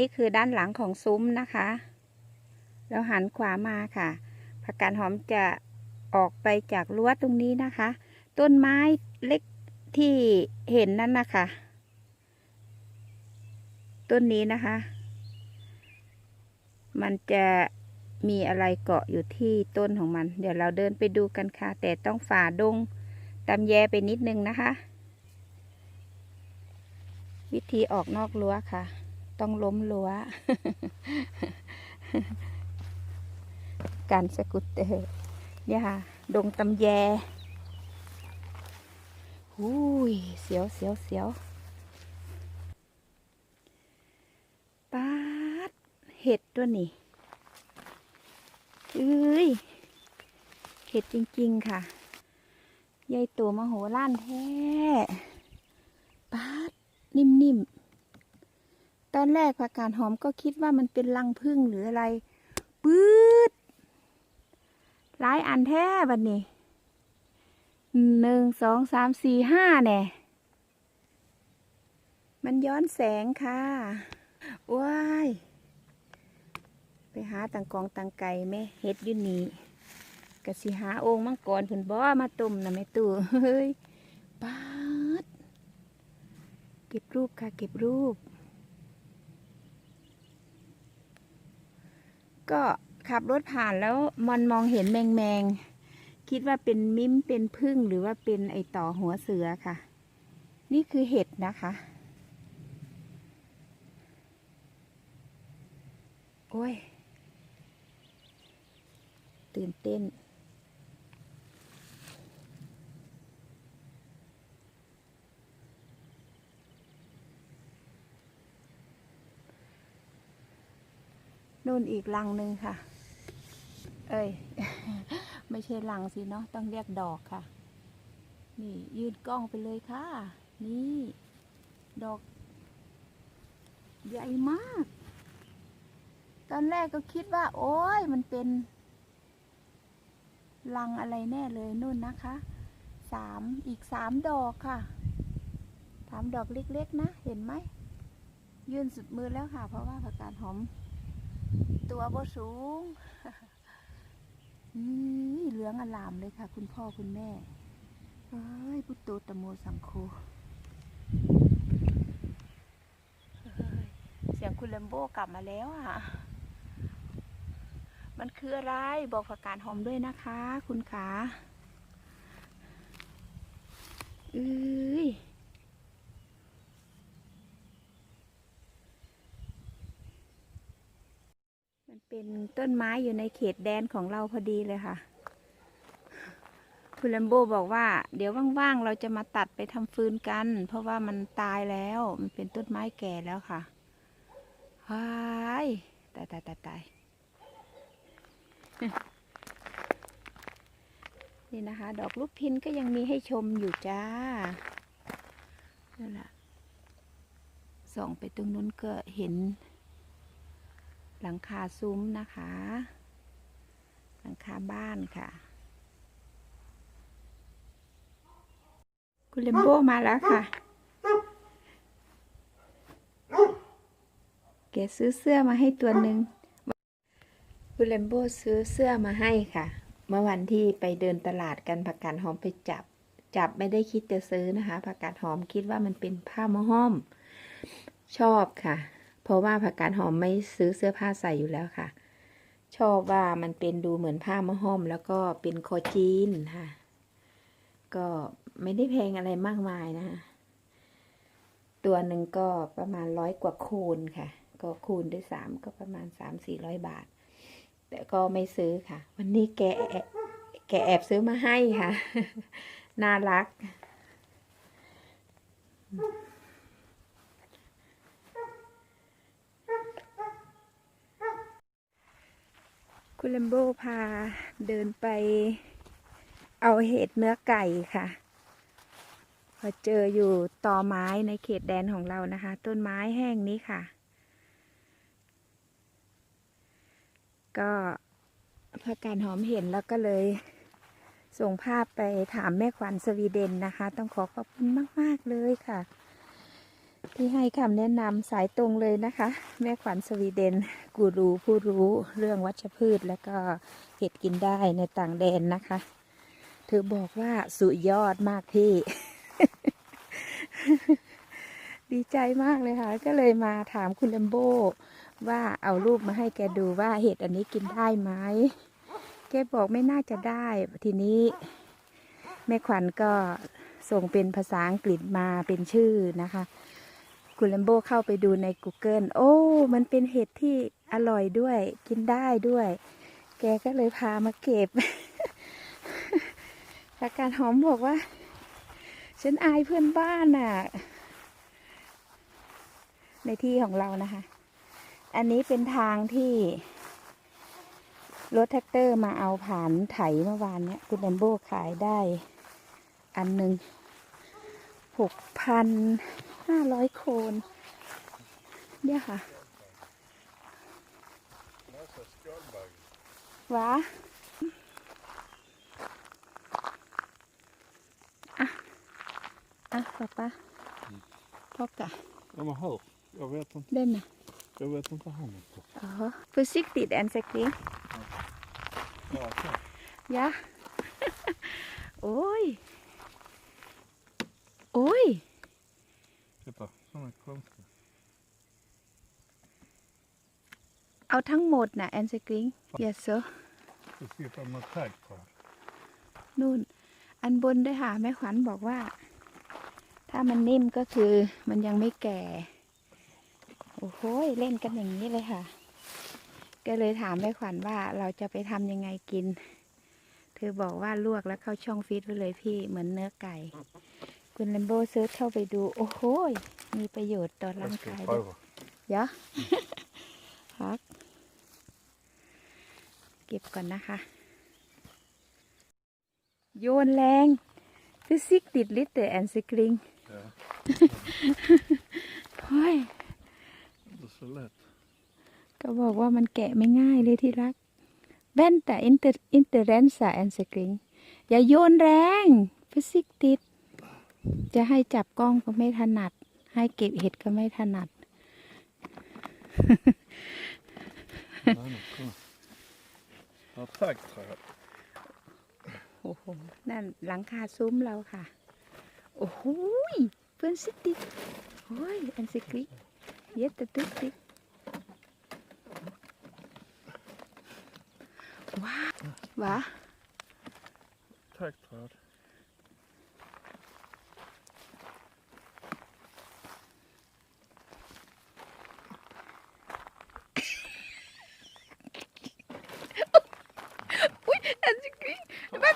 นี่คือด้านหลังของซุ้มนะคะ แล้วหันขวามาค่ะ ผักกาดหอมจะออกไปจากรั้วตรงนี้นะคะ ต้นไม้เล็กที่เห็นนั่นนะคะ ต้นนี้นะคะ มันจะมีอะไรเกาะอยู่ที่ต้นของมัน เดี๋ยวเราเดินไปดูกันค่ะ แต่ต้องฝ่าดงตำแยไปนิดนึงนะคะ วิธีออกนอกรั้วค่ะ ต้องล้มรั้วการสกุตเตอร์เนี่ยค่ะ ดงตำแยหูยเสียวเสียวเสียวปาดเห็ดตัวนี้เอ้ย เห็ดจริง ๆ ค่ะ ใหญ่ตัวมโหฬารแท้ปาดนิ่ม ๆ ตอนแรกผักกาดหอมก็คิดว่ามันเป็นรังผึ้งหรืออะไรปื๊ดหลายอันแท้บัดนี้หนึ่งสองสามสี่ห้าแน่มันย้อนแสงค่ะ ว้าย ไปหาตังกองตังไก่แม่เฮ็ดอยู่นี่กะสิหาองค์มังกรเพิ่นบ่มาต้มนะแม่ตู่เฮ้ยป๊าดเก็บรูปค่ะ เก็บรูป ก็ขับรถผ่านแล้วมันมองเห็นแมงแมงๆคิดว่าเป็นมิ้มเป็นพึ่งหรือว่าเป็นไอต่อหัวเสือค่ะ นี่คือเห็ดนะคะ โอ้ย ตื่นเต้น นู่นอีกลังหนึ่งค่ะ เอ้ย ไม่ใช่ลังสิเนาะ ต้องเรียกดอกค่ะ นี่ยืดกล้องไปเลยค่ะ นี่ ดอก ใหญ่มาก ตอนแรกก็คิดว่า โอ้ย มันเป็น ลังอะไรแน่เลยนู่นนะคะ สาม อีกสามดอกค่ะ สามดอกเล็กๆนะ เห็นไหม ยื่นสุดมือแล้วค่ะ เพราะว่าผักกาดหอม ตัวบ่สูงนี่เหลืองอลามเลยค่ะ คุณพ่อคุณแม่เอ้ยพุทโตตะโมสังโฆเฮ้ยเสียงคุณเลมโบกลับมาแล้วอะ มันคืออะไรบอกผักกาดหอมด้วยนะคะ คุณขาเอ้ย เป็นต้นไม้อยู่ในเขตแดนของเราพอดีเลยค่ะ คุณแลมโบบอกว่า เดี๋ยวว่างๆเราจะมาตัดไปทำฟืนกัน เพราะว่ามันตายแล้ว มันเป็นต้นไม้แก่แล้วค่ะว้ายตายตายตายตายนี่นะคะ ดอกลูกพินก็ยังมีให้ชมอยู่จ้านั่นแหละส่องไปตรงนู้นก็เห็น หลังคาซุ้มนะคะ หลังคาบ้านค่ะ คุณเลมโบมาแล้วค่ะแกซื้อเสื้อมาให้ตัวหนึ่งคุณเลมโบซื้อเสื้อมาให้ค่ะ เมื่อวันที่ไปเดินตลาดกันผักกาดหอมไปจับ จับไม่ได้คิดจะซื้อนะคะผักกาดหอมคิดว่ามันเป็นผ้ามะห้อม ชอบค่ะ เพราะว่าผักกาดหอมไม่ซื้อเสื้อผ้าใส่อยู่แล้วค่ะ ชอบว่ามันเป็นดูเหมือนผ้ามะห้อม แล้วก็เป็นคอจีนค่ะ ก็ไม่ได้แพงอะไรมากมายนะคะตัวหนึ่งก็ประมาณร้อยกว่าคูณค่ะ ก็คูณด้วยสามก็ประมาณสามสี่ร้อยบาท แต่ก็ไม่ซื้อค่ะ วันนี้แกแอบแกแอบซื้อมาให้ค่ะ น่ารัก คุณเลมโบพาเดินไปเอาเห็ดเนื้อไก่ค่ะพอเจออยู่ต่อไม้ในเขตแดนของเรานะคะ ต้นไม้แห้งนี้ค่ะ ก็พระการหอมเห็นแล้วก็เลยส่งภาพไปถามแม่ขวัญสวีเดนนะคะ ต้องขอขอบคุณมาก ๆ เลยค่ะ ที่ให้คำแนะนำสายตรงเลยนะคะ แม่ขวัญสวีเดน กูรูผู้รู้เรื่องวัชพืชและก็เห็ดกินได้ในต่างแดนนะคะ เธอบอกว่าสุดยอดมากพี่ ดีใจมากเลยค่ะ ก็เลยมาถามคุณเลมโบว่าเอารูปมาให้แกดูว่าเห็ดอันนี้กินได้ไหมแกบอกไม่น่าจะได้ ทีนี้ แม่ขวัญก็ส่งเป็นภาษาอังกฤษมาเป็นชื่อนะคะ คุณเลมโบเข้าไปดูใน Google โอ้ มันเป็นเห็ดที่อร่อยด้วย กินได้ด้วย แกก็เลยพามาเก็บอาการหอมบอกว่า ฉันอายเพื่อนบ้านน่ะ ในที่ของเรานะคะ อันนี้เป็นทางที่รถแท็กเตอร์มาเอาผ่านไถเมื่อวานเนี้ยคุณแลมโบขายได้ อันหนึ่งหกพัน ห้าร้อยโคน เนี่ยค่ะวะอะ อะป๊าป๊าพ่อกะ Ja, men hör. Jag vet inte. เด่นนะ Jag vet inte han inte. อ๋อ försiktigt en sekund Ja, okej. Ja. Oj. Oj. เอาทั้งหมดนะแอนสกริง yes sir Det sitter med tagg på. นู่น อันบนด้วยค่ะแม่ขวัญบอกว่า ถ้ามันนิ่มก็คือมันยังไม่แก่ โอ้โหยเล่นกันอย่างนี้เลยค่ะ ก็เลยถามแม่ขวัญว่าเราจะไปทำยังไงกิน เธอบอกว่าลวกแล้วเข้าช่องฟรีซไว้เลยพี่เหมือนเนื้อไก่ คุณเลมโบเซิร์ชเข้าไปดู โอ้โหยมีประโยชน์ต่อร่า Jag ง ska กายด้วย prova. เดี๋ยวพัก เก็บก่อนนะคะ โยนแรงฟิสิกติดลิตเตอร์แอนสกริง Ja, เฮ้ย det är så lätt. ก็บอกว่ามันแกะไม่ง่ายเลยที่รักแว่นแต่อินเตอร์อินเตอร์เรนซ์แอนสกริงอย่าโยนแรงฟิสิกติด จะให้จับกล้องก็ไม่ถนัด ให้เก็บเห็ดก็ไม่ถนัด Nej, men kolla. Ja, tagg tror jag. โอ้โห นั่นหลังคาซุ้มเราค่ะ โอ้โหยเพื่อนสิติโอ้ย อันสิกลิเย็ดตะตึกติว้าวว้า Tagg tror jag. อุ้ย อันสิกลิ มัน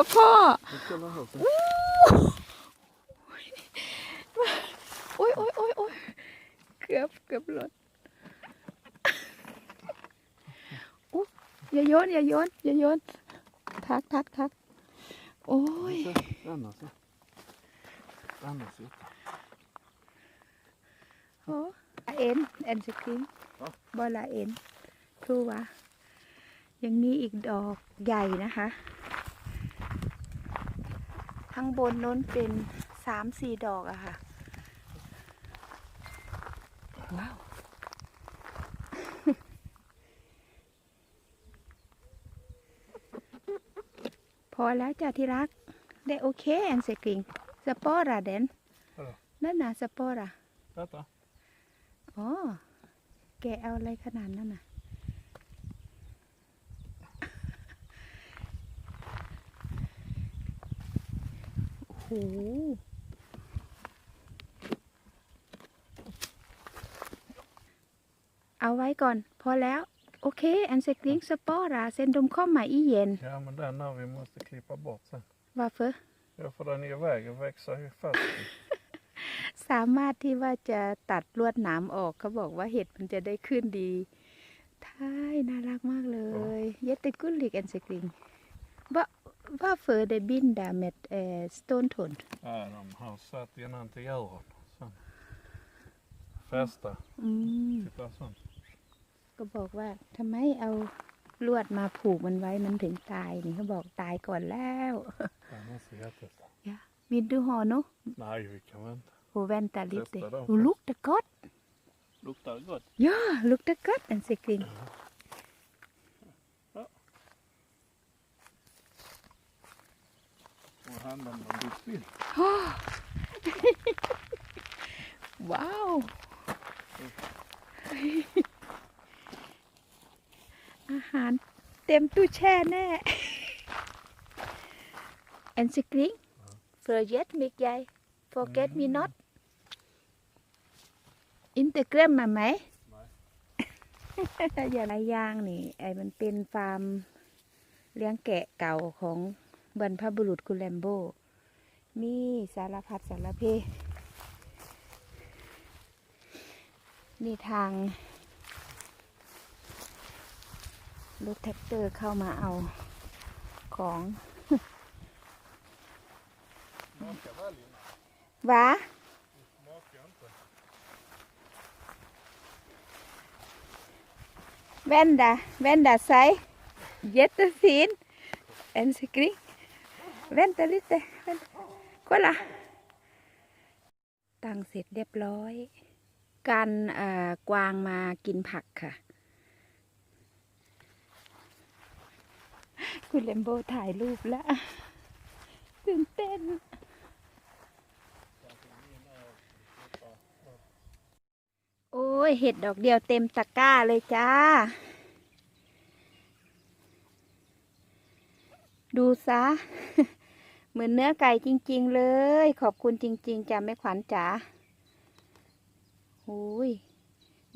เอาไม่อยู่อะพ่อ Men kolla här. Så. โอ้ยโอ้ยโอ้ยโอ้ยเกือบเกือบหล่นอุ๊ยอย่าโยนอย่าโยนอย่าโยนทักทักทักโอ้ย Så, Den alltså. Den sitter. โอ้เอ็นแอนสครีมอ๋อบอลาเอ็นครูวะยังมีอีกดอกใหญ่นะคะ ข้างบนนู้นเป็นสามสี่ดอกอะค่ะ ว้าวพอแล้วจ้ะที่รัก ได้โอเคแอนสกริงสปอร์อะเดน Vadå? นั่นนะสปอร์อะ Vänta. อ๋อ แกเอาอะไรขนาดนั้นน่ะ โอ้โหเอาไว้ก่อน พอแล้ว โอเค อันเซกลิงสปอราเซนดมข้อมมาอีเย็น Ja, men den här vi måste klippa bort sen. ว่าเฟอ Ja, för den är i vägen växer ju fast. สามารถที่ว่าจะตัดลวดหนามออกเขาบอกว่าเห็ดมันจะได้ขึ้นดีท้ายน่ารักมากเลย เยตกุลิกแอนสกริงว่าว่าเฟอเดบิน ดาเมดเอสโตนทน Ja, de har satt innan till djuren. Sen. Fästa. อืม Titta sån. ก็บอกว่าทำไมเอาลวดมาผูกมันไว้มันถึงตายนี่เขาบอกตายก่อนแล้ว Annars är det så. ยะมินดูหอเนาะ Nej, vi kan vänta. โอแวนตาลิเต Testa dem โอลุกตะกอด Luktar det gott? ย่าลุกตะกอดอันสิกริ ง Och handen de blir spill. ว้าวอาหารเต็มตู้แช่แน่แอนสกริงเฟอร์เยตมิกใหญ่ forget me not อินเตอร์เกรมมาไหมอย่าไรย่างนี่ ไอ้มันเป็นฟาร์มเลี้ยงแกะเก่าของ บรรพบุรุษคุณแลมโบ มีสารพัดสารเพนี่ทางรถแท็กเตอร์เข้ามาเอาของวะแว่นดาแว่นดาไซเยตซีนเอ็นสกริ แว่นตาลิเตแว่นก็ละตั้งเสร็จเรียบร้อย การเอ่อกวางมากินผักค่ะ คุณเลมโบถ่ายรูปแล้วตื่นเต้น โอ้ย เห็ดดอกเดียวเต็มตะกร้าเลยจ้า ดูซะ เหมือนเนื้อไก่จริง ๆ เลย ขอบคุณจริง ๆจ้ะแม่ขวัญจ๋าโอ้ย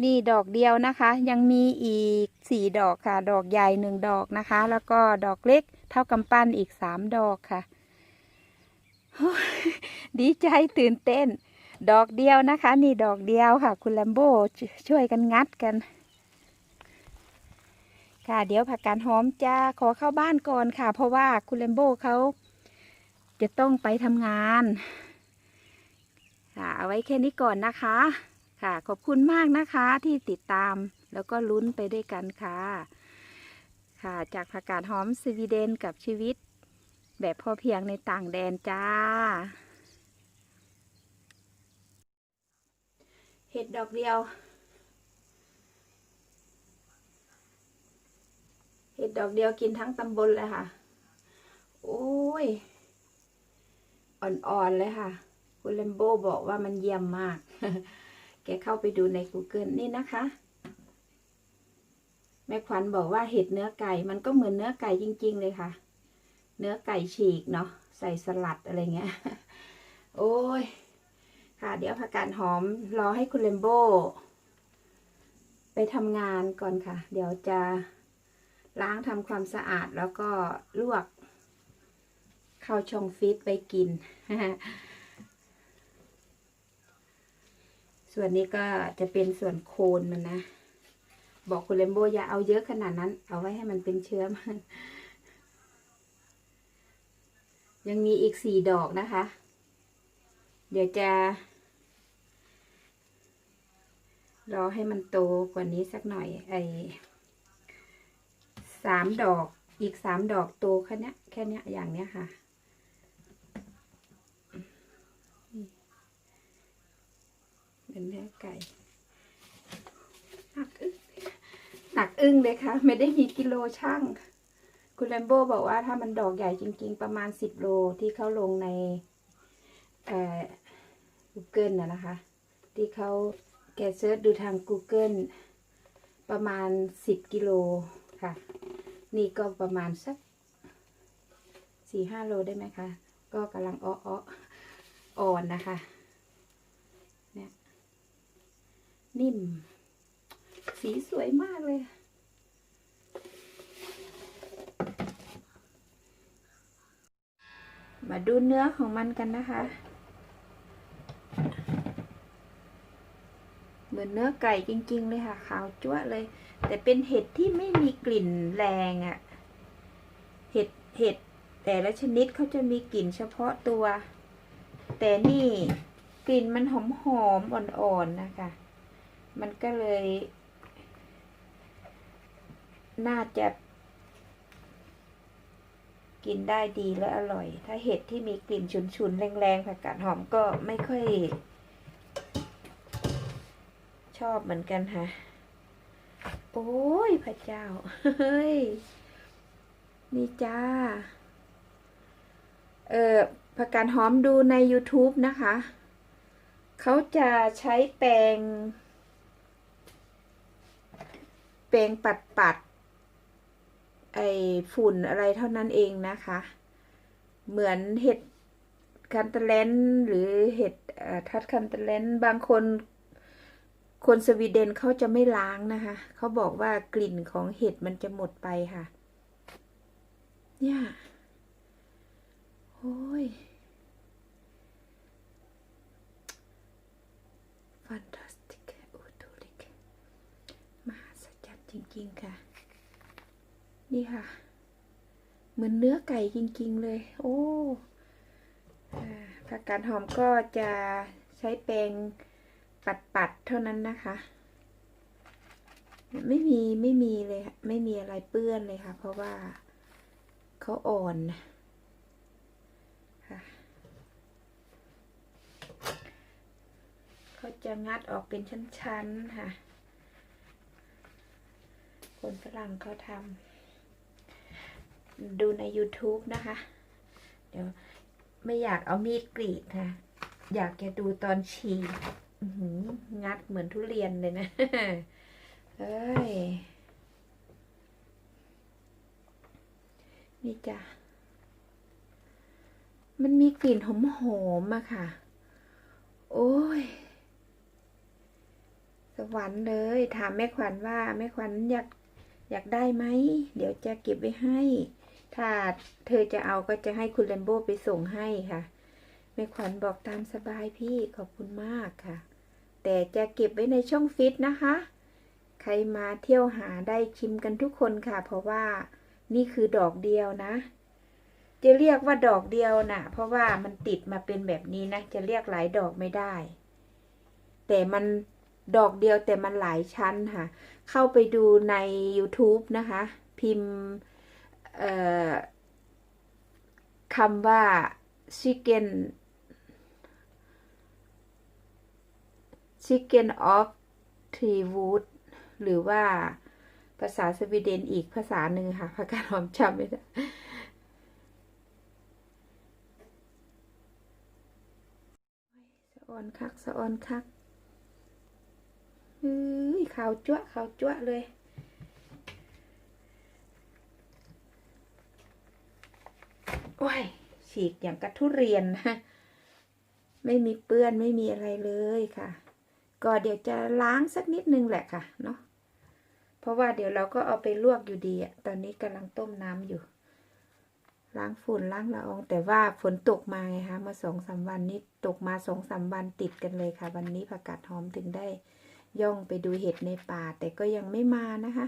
นี่ดอกเดียวนะคะ ยังมีอีกสี่ดอกค่ะ ดอกใหญ่หนึ่งดอกนะคะ แล้วก็ดอกเล็กเท่ากำปั้นอีกสามดอกค่ะ ดีใจตื่นเต้น ดอกเดียวนะคะ นี่ดอกเดียวค่ะ คุณแลมโบชช่วยกันงัดกัน ค่ะ เดี๋ยวผักกาดหอมจะขอเข้าบ้านก่อนค่ะ เพราะว่าคุณแลมโบเขา จะต้องไปทำงานค่ะเอาไว้แค่นี้ก่อนนะคะ ค่ะขอบคุณมากนะคะที่ติดตามแล้วก็ลุ้นไปด้วยกันค่ะ ค่ะจากผักกาดหอมสวีเดนกับชีวิต แบบพอเพียงในต่างแดนจ้า เห็ดดอกเดียว เห็ดดอกเดียวกินทั้งตำบลเลยค่ะ โอ้ย อ่อนๆเลยค่ะ คุณเลมโบบอกว่ามันเยี่ยมมาก แกเข้าไปดูใน Google นี่นะคะ แม่ขวัญบอกว่าเห็ดเนื้อไก่ มันก็เหมือนเนื้อไก่จริง ๆ เลยค่ะ เนื้อไก่ฉีกเนาะ ใส่สลัดอะไรเงี้ย โอ้ย ค่ะ เดี๋ยวผักกาดหอมรอให้คุณเลมโบไปทำงานก่อนค่ะ เดี๋ยวจะล้างทำความสะอาดแล้วก็ลวก เข้าช่องฟิตไปกิน ส่วนนี้ก็จะเป็นส่วนโคนมันนะ บอกคุณเลมโบอย่าเอาเยอะขนาดนั้น เอาไว้ให้มันเป็นเชื้อมันยังมีอีกสี่ดอกนะคะ เดี๋ยวจะ รอให้มันโตกว่านี้สักหน่อย ไอสามดอก อีกสามดอกโตแค่เนี้ยแค่เนี้ยอย่างเนี้ยค่ะ เนเนื้อไก่หนักอึ้งหนักอึ้งเลยค่ะ ไม่ได้มีกิโลช่าง คุณแลมโบบอกว่าถ้ามันดอกใหญ่จริง ๆ ประมาณสิบโลที่เขาลงในเอ่อ Google นะนะคะ ที่เขาแกเซิร์ชดูทาง Google ประมาณสิบกิโลค่ะ นี่ก็ประมาณสักสี่ห้าโลได้ไหมคะ ก็กำลังอ้อออ่อนนะคะ เนี่ย นิ่ม สีสวยมากเลยมาดูเนื้อของมันกันนะคะ เหมือนเนื้อไก่จริง ๆ เลยค่ะ ขาวจั๊วเลย แต่เป็นเห็ดที่ไม่มีกลิ่นแรงอะ่ะ เห็ด เห็ด แต่ละชนิดเขาจะมีกลิ่นเฉพาะตัว แต่นี่กลิ่นมันหอมหอมๆอ่อนๆนะคะ มันก็เลย น่าจะกินได้ดีและอร่อย ถ้าเห็ดที่มีกลิ่นฉุนๆ แรงๆ ผักกาดหอมก็ไม่ค่อย ชอบเหมือนกันค่ะโอ้ย พระเจ้า เฮ้ย นี่จ้า เออผักกาดหอมดูใน YouTube นะคะ เขาจะใช้แปรง ปรงปัดปัดๆไอฝุ่นอะไรเท่านั้นเองนะคะ เหมือนเห็ดคันเตเลนหรือเห็ดทัดคันเตเลนบางคน คนสวีเดนเขาจะไม่ล้างนะคะ เขาบอกว่ากลิ่นของเห็ดมันจะหมดไปค่ะ เนี่ย โอ้ย fantastic otroligt มหัศ จริง ๆ ค่ะ นี่ค่ะ เหมือนเนื้อไก่จริง ๆ เลย โอ้อ่าผักกาดหอมก็จะใช้แปรงปัด ๆ เท่านั้นนะคะ ไม่มีไม่มีเลยค่ะไม่มีอะไรเปื้อนเลยค่ะ เพราะว่าเขาอ่อนค่ะเขาจะงัดออกเป็นชั้น ๆ ค่ะ คนฝรั่งเขาทำดูใน YouTube นะคะ เดี๋ยวไม่อยากเอามีดกรีดค่ะ อยากจะดูตอนฉีกงัดเหมือนทุเรียนเลยนะเอ้ย นี่จ้ะ มันมีกลิ่นหอมๆอะค่ะ โอ้ย สวรรค์เลย ถามแม่ขวัญว่าแม่ขวัญอยาก อยากได้ไหม เดี๋ยวจะเก็บไว้ให้ ถ้าเธอจะเอาก็จะให้คุณแลมโบ้ไปส่งให้ค่ะ แม่ขวัญบอกตามสบายพี่ขอบคุณมากค่ะ แต่จะเก็บไว้ในช่องฟิตนะคะ ใครมาเที่ยวหาได้ชิมกันทุกคนค่ะ เพราะว่านี่คือดอกเดียวนะ จะเรียกว่าดอกเดียวนะเพราะว่ามันติดมาเป็นแบบนี้นะ จะเรียกหลายดอกไม่ได้ แต่มันดอกเดียวแต่มันหลายชั้นค่ะ เข้าไปดูใน YouTube นะคะ พิมพ์คำว่า chicken chicken of tree wood หรือว่าภาษาสวีเดนอีกภาษาหนึ่งค่ะพากาศหอมจำไม่ได้สะออนคักสะออนคัก เฮ้ยขาวจั่วขาวจั่วเลย โอ้ย ฉีกอย่างกระทุเรียนนะไม่มีเปื้อนไม่มีอะไรเลยค่ะ ก็เดี๋ยวจะล้างสักนิดนึงแหละค่ะ เนาะเพราะว่าเดี๋ยวเราก็เอาไปลวกอยู่ดีอะตอนนี้กำลังต้มน้ำอยู่ ล้างฝุ่นล้างละออง แต่ว่าฝนตกมาไงคะมาสองสามวันนี้ตกมาสองสามวันติดกันเลยค่ะ วันนี้ผักกาดหอมถึงได้ ย่องไปดูเห็ดในป่า แต่ก็ยังไม่มานะคะ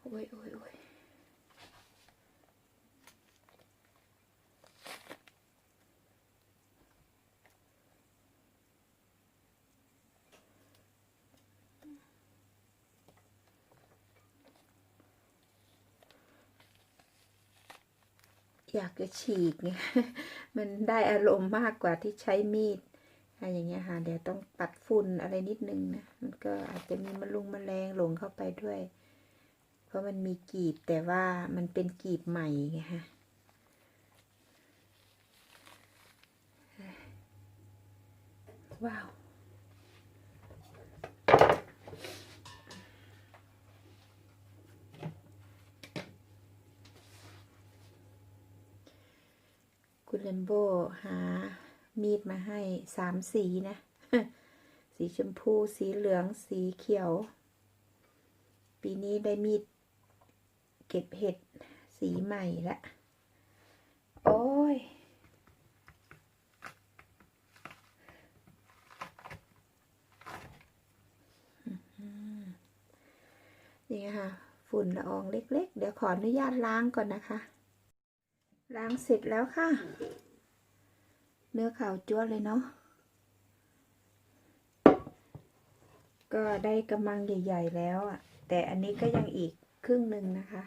โอ้ยโอ้ยโอยากจะฉีกไงมันได้อารมณ์มากกว่าที่ใช้มีดอะไรอย่างเงี้ยค่ะเดี๋ยวต้องปัดฝุ่นอะไรนิดนึงนะมันก็อาจจะมีมะลุงมะแมลงหลงเข้าไปด้วย เพราะมันมีกีบแต่ว่ามันเป็นกีบใหม่ไงฮะว้าว คุณเลมโบหามีดมาให้สามสีนะ สีชมพู สีเหลือง สีเขียว ปีนี้ได้มีด เก็บเห็ดสีใหม่ละ โอ้ย นี่ค่ะ ฝุ่นละอองเล็ก ๆ เดี๋ยวขออนุญาตล้างก่อนนะคะ ล้างเสร็จแล้วค่ะ เนื้อขาวจั๊วเลยเนาะ ก็ได้กำลังใหญ่ ๆ แล้วอะ แต่อันนี้ก็ยังอีกครึ่งหนึ่งนะคะ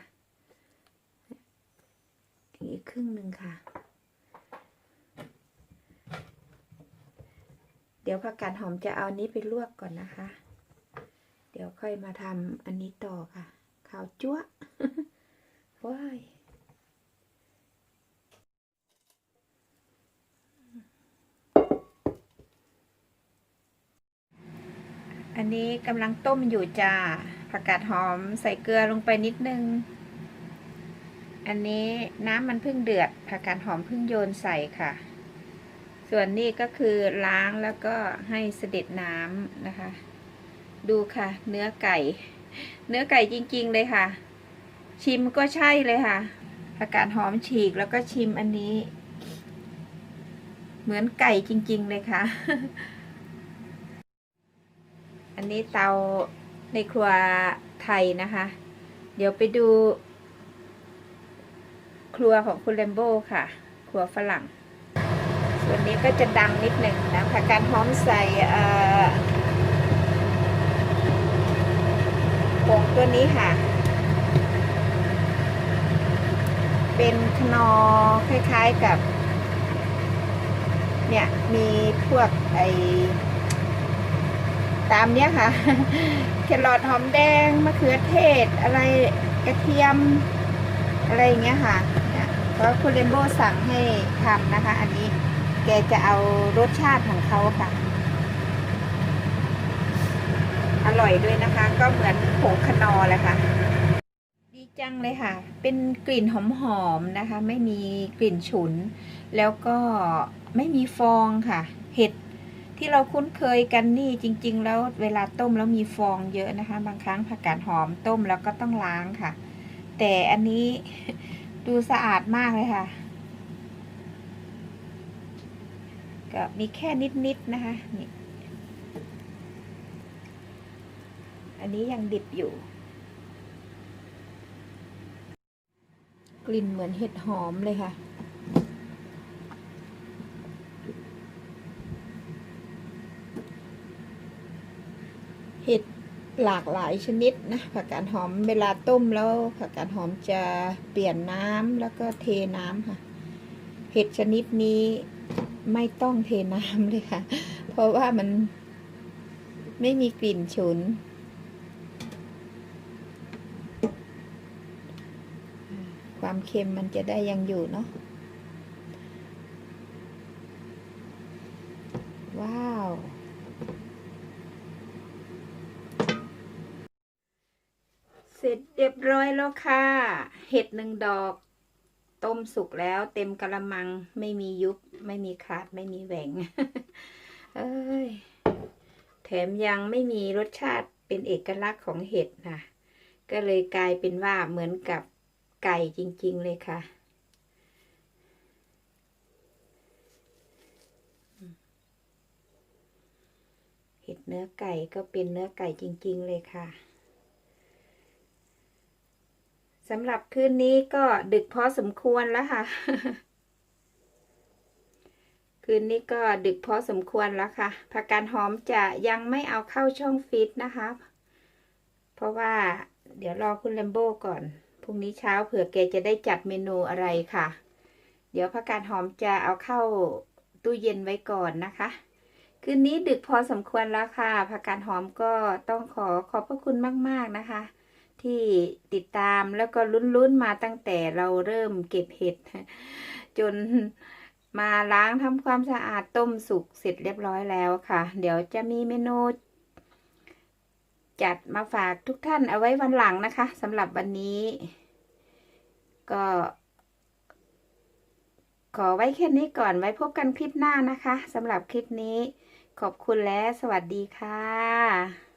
อีกครึ่งหนึ่งค่ะ เดี๋ยวผักกาดหอมจะเอานี้ไปลวกก่อนนะคะ เดี๋ยวค่อยมาทำอันนี้ต่อค่ะข้าวจั๊วว้าย อันนี้กำลังต้มอยู่จ้า ผักกาดหอมใส่เกลือลงไปนิดนึง อันนี้น้ำมันเพิ่งเดือด ผักกาดหอมเพิ่งโยนใส่ค่ะ ส่วนนี้ก็คือล้างแล้วก็ให้เสด็จน้ำนะคะ ดูค่ะ เนื้อไก่ เนื้อไก่จริงๆเลยค่ะ ชิมก็ใช่เลยค่ะ ผักกาดหอมฉีกแล้วก็ชิมอันนี้ เหมือนไก่จริง ๆ เลยค่ะ อันนี้เตาในครัวไทยนะคะ เดี๋ยวไปดู ครัวของคุณแรมโบ้ค่ะ ครัวฝรั่ง ส่วนนี้ก็จะดังนิดหนึ่งนะผักกาดหอมใส่ผงตัวนี้ค่ะ เป็นคนอคล้ายๆกับ เนี่ย มีพวกไอ ตามเนี้ยค่ะ แครอทหอมแดงมะเขือเทศ อะไรกระเทียม อะไรอย่างเงี้ยค่ะเพราะคุณเรนโบสั่งให้ทำนะคะ อันนี้แกจะเอารสชาติของเขาค่ะ อร่อยด้วยนะคะ ก็เหมือนผงคนอแหละค่ะ ดีจังเลยค่ะ เป็นกลิ่นหอมๆนะคะ ไม่มีกลิ่นฉุน แล้วก็ไม่มีฟองค่ะ เห็ด ที่เราคุ้นเคยกันนี่จริง ๆ แล้วเวลาต้มแล้วมีฟองเยอะนะคะ บางครั้งผักกาดหอมต้มแล้วก็ต้องล้างค่ะ แต่อันนี้ดูสะอาดมากเลยค่ะ ก็มีแค่นิด ๆ นะคะนี่อันนี้ยังดิบอยู่ กลิ่นเหมือนเห็ดหอมเลยค่ะ เห็ด หลากหลายชนิดนะผักกาดหอมเวลาต้มแล้วผักกาดหอมจะเปลี่ยนน้ำแล้วก็เทน้ำค่ะ เห็ดชนิดนี้ไม่ต้องเทน้ำเลยค่ะ เพราะว่ามันไม่มีกลิ่นฉุน ความเค็มมันจะได้ยังอยู่เนาะว้าว เสร็จเรียบร้อยแล้วค่ะ เห็ดหนึ่งดอก ต้มสุกแล้วเต็มกระมัง ไม่มียุบ ไม่มีขาด ไม่มีแหว่งเอ้ย แถมยังไม่มีรสชาติเป็นเอกลักษณ์ของเห็ดนะ ก็เลยกลายเป็นว่าเหมือนกับไก่จริง ๆ เลยค่ะเห็ดเนื้อไก่ก็เป็นเนื้อไก่จริง ๆ เลยค่ะ สำหรับคืนนี้ก็ดึกพอสมควรแล้วค่ะ คืนนี้ก็ดึกพอสมควรแล้วค่ะผักกาดหอมจะยังไม่เอาเข้าช่องฟิตนะคะ เพราะว่าเดี๋ยวรอคุณแลมโบ้ก่อน พรุ่งนี้เช้าเผื่อแกจะได้จัดเมนูอะไรค่ะ เดี๋ยวผักกาดหอมจะเอาเข้าตู้เย็นไว้ก่อนนะคะ คืนนี้ดึกพอสมควรแล้วค่ะผักกาดหอมก็ต้องขอขอบพระคุณมาก ๆนะคะ ที่ติดตามแล้วก็ลุ้นๆมาตั้งแต่เราเริ่มเก็บเห็ด จนมาล้างทำความสะอาดต้มสุกเสร็จเรียบร้อยแล้วค่ะ เดี๋ยวจะมีเมนูจัดมาฝากทุกท่านเอาไว้วันหลังนะคะสำหรับวันนี้ ก็ ขอไว้แค่นี้ก่อนไว้พบกันคลิปหน้านะคะสำหรับคลิปนี้ ขอบคุณและสวัสดีค่ะ